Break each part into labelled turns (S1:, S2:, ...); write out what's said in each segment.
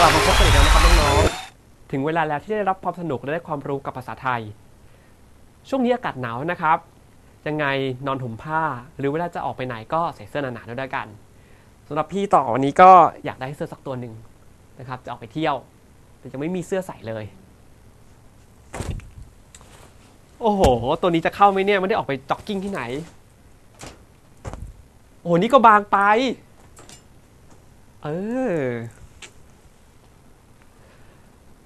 S1: กลับมาพบกันอีกแล้วนะครับน้องๆ ถึงเวลาแล้วที่ได้รับความสนุกและได้ความรู้กับภาษาไทย ช่วงนี้อากาศหนาวนะครับ ยังไงนอนห่มผ้า หรือเวลาจะออกไปไหนก็ใส่เสื้อหนาๆด้วยกันสำหรับพี่ต่อวันนี้ก็อยากได้เสื้อสักตัวหนึ่งนะครับ จะออกไปเที่ยว แต่ยังไม่มีเสื้อใส่เลย โอ้โห ตัวนี้จะเข้าไหมเนี่ยไม่ได้ออกไปจ็อกกิ้งที่ไหน โอ้โหนี่ก็บางไป เออ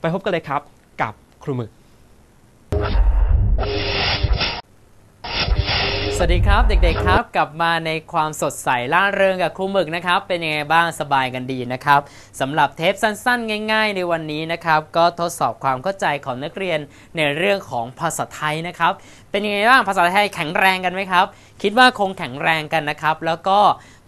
S1: ไปพบกันเลยครับกับครูหมึก
S2: สวัสดีครับเด็กๆครับ กลับมาในความสดใสล่าเริงกับครูหมึกนะครับ เป็นยังไงบ้างสบายกันดีนะครับสำหรับเทปสั้นๆ ง่าย ๆ ในวันนี้นะครับ ก็ทดสอบความเข้าใจของนักเรียนในเรื่องของภาษาไทยนะครับ เป็นยังไงบ้างภาษาไทยแข็งแรงกันไหมครับ คิดว่าคงแข็งแรงกันนะครับ แล้วก็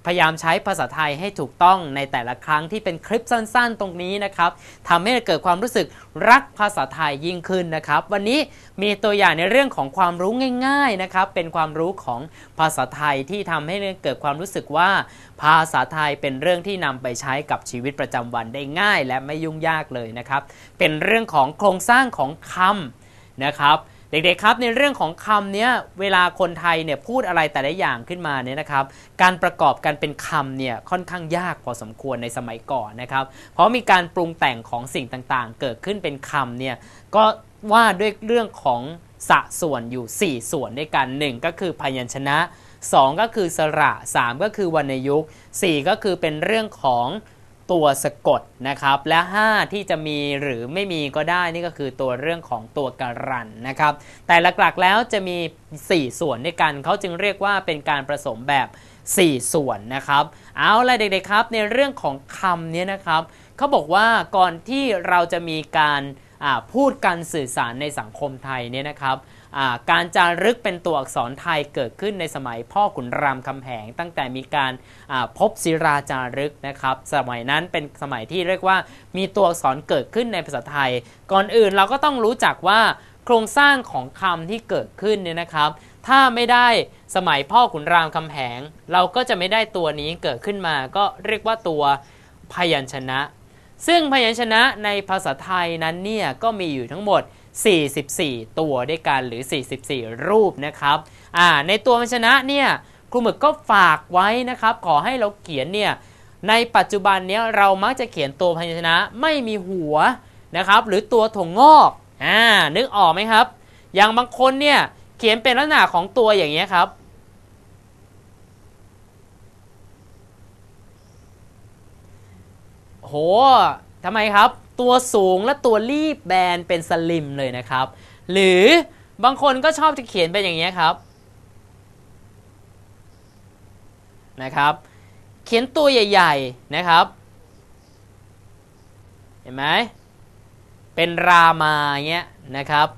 S2: พยายามใช้ภาษาไทยให้ถูกต้องในแต่ละครั้งที่เป็นคลิปสั้นๆ ตรงนี้นะครับทำให้เกิดความรู้สึกรักภาษาไทยยิ่งขึ้นนะครับ วันนี้มีตัวอย่างในเรื่องของความรู้ง่าย ๆนะครับ เป็นความรู้ของภาษาไทยที่ทำให้เกิดความรู้สึกว่า ภาษาไทยเป็นเรื่องที่นำไปใช้กับชีวิตประจำวันได้ง่าย และไม่ยุ่งยากเลยนะครับ เป็นเรื่องของโครงสร้างของคำนะครับ เด็กๆครับในเรื่องของคำเนี้ยเวลาคนไทยเนี่ยพูดอะไรแต่ละอย่างขึ้นมาเนี่ยนะครับ การประกอบกันเป็นคำเนี่ยค่อนข้างยากพอสมควรในสมัยก่อนนะครับ เพราะมีการปรุงแต่งของสิ่งต่างๆ เกิดขึ้นเป็นคำเนี่ยก็ว่าด้วยเรื่องของสะส่วนอยู่ 4 ส่วนด้วยกัน 1 ก็คือพยัญชนะ 2 ก็คือสระ 3 ก็คือวรรณยุกต์4ก็คือเป็นเรื่องของ ตัวสะกดนะครับ และ 5 ที่จะมีหรือไม่มีก็ได้นี่ก็คือตัวเรื่องของตัวการันนะครับ แต่หลักๆแล้วจะมี 4 ส่วนด้วยกันเขาจึงเรียกว่าเป็นการผสมแบบ 4 ส่วนนะครับ เอาละเด็กๆครับในเรื่องของคำนี้นะครับเขาบอกว่าก่อนที่เราจะมีการพูดการสื่อสารในสังคมไทยเนี่ยนะครับ การจารึกเป็นตัวอักษรไทยเกิดขึ้นในสมัยพ่อขุนรามคำแหง ตั้งแต่มีการพบศิราจารึกนะครับ สมัยนั้นเป็นสมัยที่เรียกว่ามีตัวอักษรเกิดขึ้นในภาษาไทย ก่อนอื่นเราก็ต้องรู้จักว่าโครงสร้างของคำที่เกิดขึ้นเนี่ยนะครับ ถ้าไม่ได้สมัยพ่อขุนรามคำแหง เราก็จะไม่ได้ตัวนี้เกิดขึ้นมา ก็เรียกว่าตัวพยัญชนะ ซึ่งพยัญชนะในภาษาไทยนั้นเนี่ยก็มีอยู่ทั้งหมด 44 ตัวด้วยกันหรือ 44 รูปนะครับอ่าในตัวพยัญชนะเนี่ยครูหมึกก็ฝากไว้นะครับ ขอให้เราเขียนเนี่ยในปัจจุบันเนี้ยเรามักจะเขียนตัวพยัญชนะไม่มีหัวนะครับ หรือตัวถ่วงอกอ่านึกออกไหมครับ อย่างบางคนเนี่ยเขียนเป็นลักษณะของตัวอย่างเงี้ยครับโห ทำไมครับ ตัวสูงและตัวรีบแบนเป็นสลิมเลยนะครับ หรือบางคนก็ชอบจะเขียนเป็นอย่างนี้ครับนะครับ เขียนตัวใหญ่ ๆนะครับ เห็นไหมเป็นรามาเงี้ยนะครับ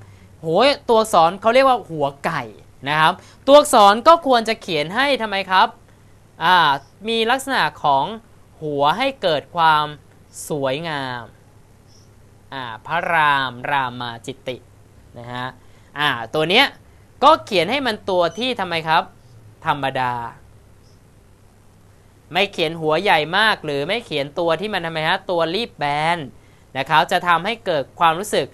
S2: โหยตัวอักษรเขาเรียกว่าหัวไก่นะครับ ตัวอักษรก็ควรจะเขียนให้ทำไมครับอ่ามีลักษณะของหัวให้เกิดความ สวยงาม อ่า พระราม รามาจิตติ นะฮะ อ่า ตัวเนี้ยก็เขียนให้มันตัวที่ทำไมครับ ธรรมดา ไม่เขียนหัวใหญ่มากหรือไม่เขียนตัวที่มันทำไมฮะ ตัวรีบแบนนะครับ จะทำให้เกิดความรู้สึก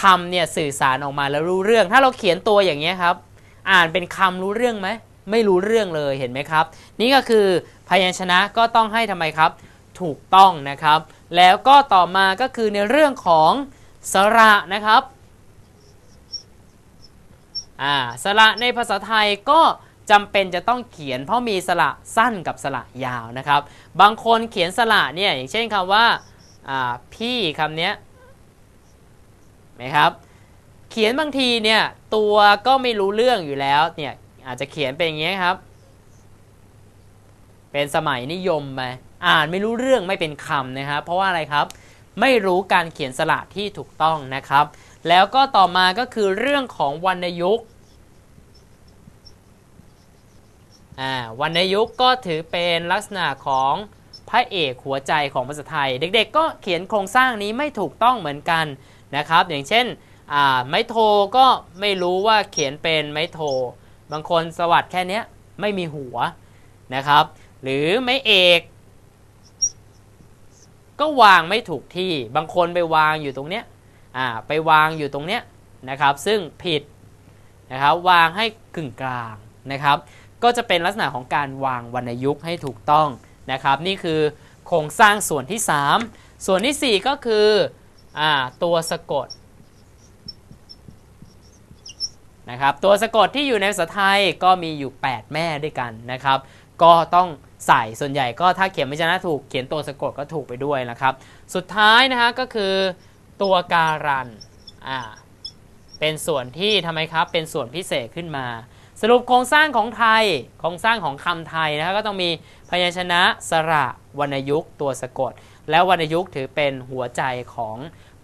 S2: คำเนี่ยสื่อสารออกมาแล้วรู้เรื่อง ถ้าเราเขียนตัวอย่างเงี้ยครับ อ่านเป็นคำรู้เรื่องไหม ไม่รู้เรื่องเลยเห็นไหมครับ นี่ก็คือพยัญชนะก็ต้องให้ทำไมครับ ถูกต้องนะครับ แล้วก็ต่อมาก็คือในเรื่องของสระนะครับอ่าสระในภาษาไทยก็จำเป็นจะต้องเขียนเพราะมีสระสั้นกับสระยาวนะครับ บางคนเขียนสระเนี่ยอย่างเช่นคำว่าอ่าพี่คำเนี้ยไหมครับ เขียนบางทีเนี่ยตัวก็ไม่รู้เรื่องอยู่แล้วเนี่ยอาจจะเขียนเป็นอย่างเงี้ยครับ เป็นสมัยนิยมไป อ่านไม่รู้เรื่องไม่เป็นคำนะครับเพราะว่าอะไรครับ ไม่รู้การเขียนสระที่ถูกต้องนะครับ แล้วก็ต่อมาก็คือเรื่องของวรรณยุกต์วรรณยุกต์ก็ถือเป็นลักษณะของพระเอกหัวใจของภาษาไทย เด็กๆ ก็เขียนโครงสร้างนี้ไม่ถูกต้องเหมือนกันนะครับ อย่างเช่นไม้โทก็ไม่รู้ว่าเขียนเป็นไม้โท บางคนสวัสดแค่เนี้ยไม่มีหัวนะครับ หรือไม้เอก ก็วางไม่ถูกที่บางคนไปวางอยู่ตรงเนี้ยอ่าไปวางอยู่ตรงเนี้ยนะครับ ซึ่งผิดนะครับวางให้กึ่งกลางนะครับ ก็จะเป็นลักษณะของการวางวรรณยุกต์ให้ถูกต้องนะครับ นี่คือโครงสร้างส่วนที่ 3 ส่วนทีสี่4 ก็คืออ่าตัวสะกดนะครับตัวสะกดที่อยู่ในภาษาไทยก็มีอยู่ 8 แม่ด้วยกันนะครับ ก็ต้อง ใส่ส่วนใหญ่ก็ถ้าเขียนไม่ชนะถูกเขียนตัวสะกดก็ถูกไปด้วยนะครับ สุดท้ายนะฮะก็คือตัวการันอ่าเป็นส่วนที่ทำไมครับ เป็นส่วนพิเศษขึ้นมา สรุปโครงสร้างของไทยโครงสร้างของคำไทยนะครับก็ต้องมีพยัญชนะสระวรรณยุกต์ตัวสะกด แล้ววรรณยุกต์ถือเป็นหัวใจของ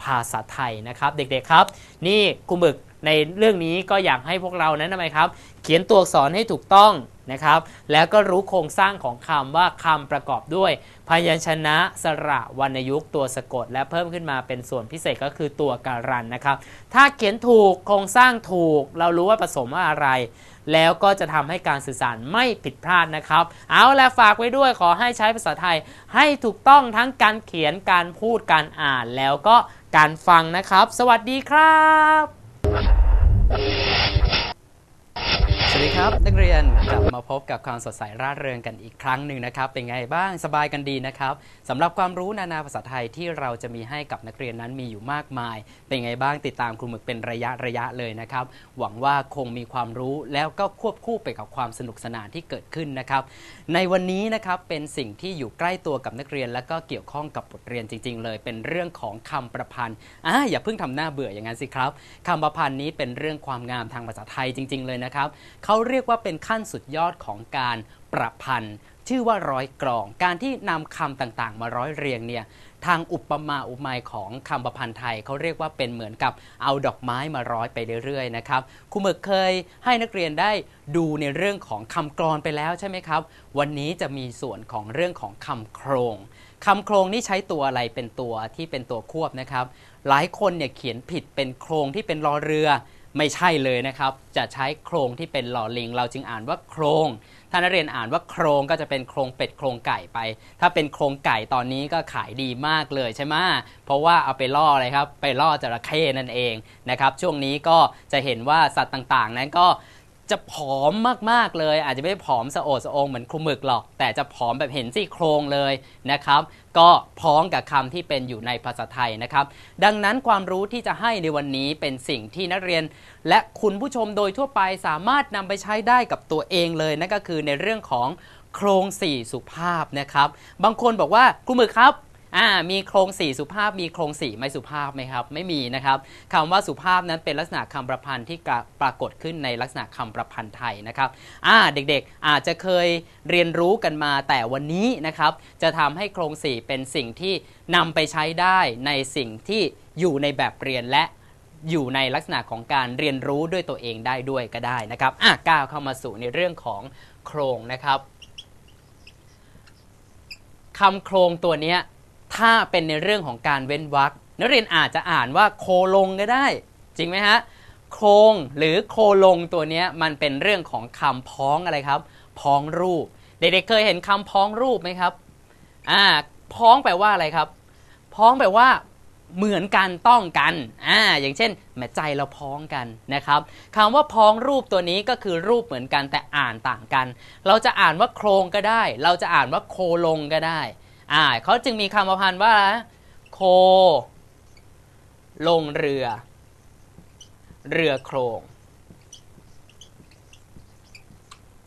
S2: ภาษาไทยนะครับ เด็กๆครับ นี่ครูหมึก ในเรื่องนี้ก็อยากให้พวกเรานั้นทำไมครับ เขียนตัวอักษรให้ถูกต้องนะครับ แล้วก็รู้โครงสร้างของคำว่าคำประกอบด้วย พยัญชนะสระวรรณยุกต์ตัวสะกด และเพิ่มขึ้นมาเป็นส่วนพิเศษก็คือตัวการันนะครับ ถ้าเขียนถูกโครงสร้างถูก เรารู้ว่าผสมว่าอะไร แล้วก็จะทำให้การสื่อสารไม่ผิดพลาดนะครับ เอาละฝากไว้ด้วยขอให้ใช้ภาษาไทย ให้ถูกต้องทั้งการเขียนการพูดการอ่านแล้วก็การฟังนะครับ สวัสดีครับ Yeah. วัสดีครับ นักเรียนกลับมาพบกับความสดใสร่าเริงกันอีกครั้งหนึ่งนะครับ เป็นไงบ้างสบายกันดีนะครับสำหรับความรู้นานาภาษาไทยที่เราจะมีให้กับนักเรียนนั้นมีอยู่มากมาย เป็นไงบ้างติดตามครูหมึกเป็นระยะระยะเลยนะครับ หวังว่าคงมีความรู้แล้วก็ควบคู่ไปกับความสนุกสนานที่เกิดขึ้นนะครับ ในวันนี้นะครับเป็นสิ่งที่อยู่ใกล้ตัวกับนักเรียน และก็เกี่ยวข้องกับบทเรียนจริง ๆ เลย เป็นเรื่องของคำประพันธ์อ่าอย่าเพิ่งทำหน้าเบื่ออย่างนั้นสิครับคำประพันธ์นี้เป็นเรื่องความงามทางภาษาไทยจริง ๆ เลยนะครับเขาเรียกว่าเป็นขั้นสุดยอดของการประพันธ์ ชื่อว่าร้อยกรอง การที่นำคำต่างๆ มาร้อยเรียงเนี่ยทางอุปมาอุปไมยของคำประพันธ์ไทยเขาเรียกว่าเป็นเหมือนกับเอาดอกไม้มาร้อยไปเรื่อยๆนะครับครูหมึกเคยให้นักเรียนได้ดูในเรื่องของคำกรอนไปแล้วใช่ไหมครับ วันนี้จะมีส่วนของเรื่องของคำโครงคำโครงนี่ใช้ตัวอะไรเป็นตัวที่เป็นตัวควบนะครับ หลายคนเนี่ยเขียนผิดเป็นโครงที่เป็นรอเรือ ไม่ใช่เลยนะครับ จะใช้โครงที่เป็นหล่อลิง เราจึงอ่านว่าโครง ถ้านักเรียนอ่านว่าโครงก็จะเป็นโครงเป็ดโครงไก่ไป ถ้าเป็นโครงไก่ตอนนี้ก็ขายดีมากเลยใช่ไหมเพราะว่าเอาไปล่ออะไรครับ ไปล่อจระเข้นั่นเองนะครับ ช่วงนี้ก็จะเห็นว่าสัตว์ต่างๆ นั้นก็ จะผอมมากๆเลย อาจจะไม่ได้ผอมสะโอดสะองเหมือนครูหมึกหรอก แต่จะผอมแบบเห็นซี่โครงเลยนะครับ ก็พ้องกับคำที่เป็นอยู่ในภาษาไทยนะครับ ดังนั้นความรู้ที่จะให้ในวันนี้เป็นสิ่งที่นักเรียน และคุณผู้ชมโดยทั่วไปสามารถนำไปใช้ได้กับตัวเองเลยนั่นก็คือในเรื่องของโครงสี่สุภาพนะครับ บางคนบอกว่าครูหมึกครับ อ่ามีโครงสี่สุภาพมีโครงสี่ไม่สุภาพไหมครับ ไม่มีนะครับคำว่าสุภาพนั้นเป็นลักษณะคำประพันธ์ที่ปรากฏขึ้นในลักษณะคำประพันธ์ไทยนะครับอ่าเด็กๆ อาจจะเคยเรียนรู้กันมาแต่วันนี้นะครับ จะทำให้โครงสี่เป็นสิ่งที่นำไปใช้ได้ในสิ่งที่อยู่ในแบบเรียนและอยู่ในลักษณะของการเรียนรู้ด้วยตัวเองได้ด้วยก็ได้นะครับอะก้าวเข้ามาสู่ในเรื่องของโครงนะครับคำโครงตัวเนี้ย ถ้าเป็นในเรื่องของการเว้นวรรคนักเรียนอาจจะอ่านว่าโคลงก็ได้ จริงไหมฮะโครงหรือโคลงตัวนี้มันเป็นเรื่องของคำพ้องอะไรครับ พ้องรูป เด็กๆเคยเห็นคำพ้องรูปไหมครับอ่าพ้องแปลว่าอะไรครับ พ้องแปลว่าเหมือนกันต้องกันอ่าอย่างเช่นแม่ใจเราพ้องกันนะครับคำว่าพ้องรูปตัวนี้ก็คือรูปเหมือนกันแต่อ่านต่างกัน เราจะอ่านว่าโครงก็ได้ เราจะอ่านว่าโคลงก็ได้ อ่าเขาจึงมีคำประพันธ์ว่า โค ลงเรือ เรือโครง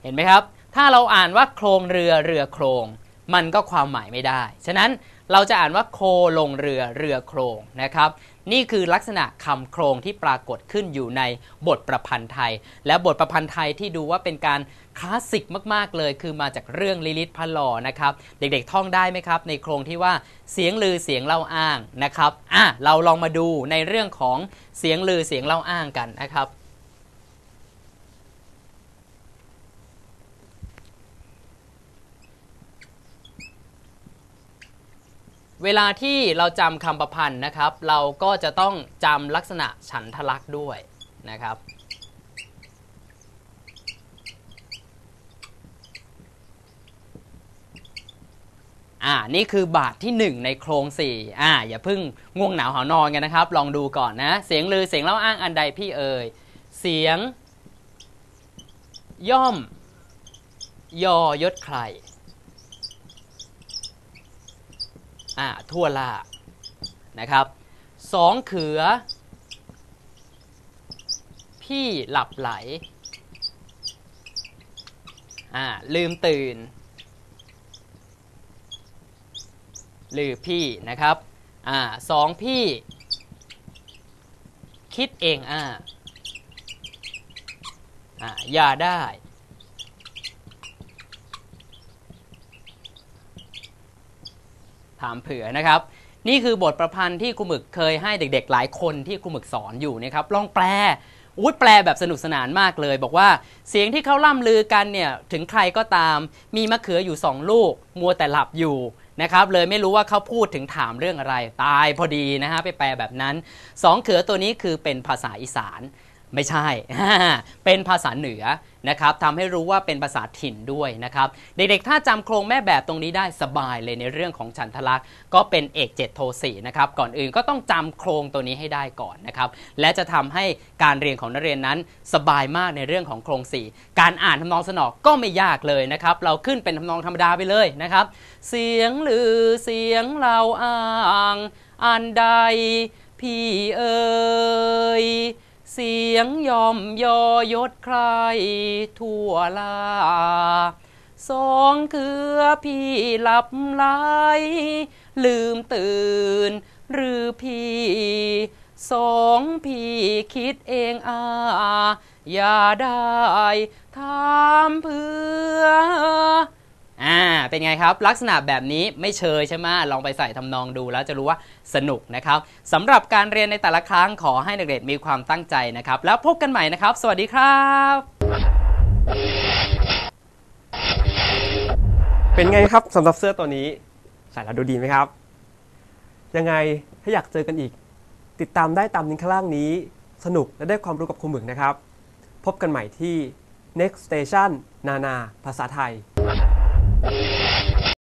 S2: เห็นไหมครับ ถ้าเราอ่านว่าโครงเรือเรือโครง มันก็ความหมายไม่ได้ ฉะนั้นเราจะอ่านว่าโคลงเรือเรือโครงนะครับ นี่คือลักษณะคำโครงที่ปรากฏขึ้นอยู่ในบทประพันธ์ไทย และบทประพันธ์ไทยที่ดูว่าเป็นการคลาสสิกมาก ๆ เลย คือมาจากเรื่องลิลิตพะลอนะครับ เด็กๆท่องได้ไหมครับ ในโครงที่ว่าเสียงลือเสียงเล่าอ้างนะครับอะเราลองมาดูในเรื่องของเสียงลือเสียงเล่าอ้างกันนะครับ เวลาที่เราจำคำประพันธ์นะครับ เราก็จะต้องจำลักษณะฉันทลักษณ์ด้วยนะครับ อ่า นี่คือบาทที่ 1 ในโครงสี่อ่า อย่าเพิ่งง่วงหนาวหานอนกันนะครับ ลองดูก่อนนะ เสียงลือเสียงเล่าอ้างอันใดพี่เอ่ย เสียง ย่อม ยอยศใคร อ่าทั่วล่านะครับสองเขือ พี่หลับไหลอ่าลืมตื่นหรือพี่นะครับอ่าสองพี่ คิดเองอ่าอ่าอย่าได้ ถามเผื่อนะครับ นี่คือบทประพันธ์ที่ครูหมึกเคยให้เด็ก ๆ หลายคนที่ครูหมึกสอนอยู่นะครับลองแปลอุ้ยแปลแบบสนุกสนานมากเลย บอกว่าเสียงที่เขาล่ำลือกันเนี่ยถึงใครก็ตาม มีมะเขืออยู่สองลูก มัวแต่หลับอยู่นะครับเลยไม่รู้ว่าเขาพูดถึงถามเรื่องอะไร ตายพอดีนะฮะไปแปลแบบนั้นสองเขือตัวนี้คือเป็นภาษาอีสาน ไม่ใช่ เป็นภาษาเหนือนะครับทำให้รู้ว่าเป็นภาษาถิ่นด้วยนะครับ เด็กๆ ถ้าจำโครงแม่แบบตรงนี้ได้สบายเลยในเรื่องของฉันทลักษณ์ก็เป็นเอกเจ็ดโทสี่นะครับ ก่อนอื่นก็ต้องจำโครงตัวนี้ให้ได้ก่อนนะครับ และจะทำให้การเรียนของนักเรียนนั้นสบายมากในเรื่องของโครงสีการอ่านทำนองสนอก็ไม่ยากเลยนะครับ เราขึ้นเป็นทำนองธรรมดาไปเลยนะครับ เสียงลือเสียงเราอ้างอันใดพี่เอ๋ย เสียงยอมยอยศใครทั่วลาสองคือพี่หลับไหลลืมตื่น หรือพี่สองพี่คิดเองอาอย่าได้ถามเพื่อ อ่า เป็นไงครับ ลักษณะแบบนี้ไม่เชยใช่ไหมลองไปใส่ทำนองดูแล้วจะรู้ว่าสนุกนะครับสำหรับการเรียนในแต่ละครั้งขอให้เด็กๆมีความตั้งใจนะครับ แล้วพบกันใหม่นะครับ สวัสดีครับ
S1: เป็นไงครับสำหรับเสื้อตัวนี้ใส่แล้วดูดีไหมครับ ยังไงถ้าอยากเจอกันอีก ติดตามได้ตามลิงก์ข้างล่างนี้ สนุกและได้ความรู้กับครูหมึกนะครับ พบกันใหม่ที่ next station นานา ภาษาไทย Yeah.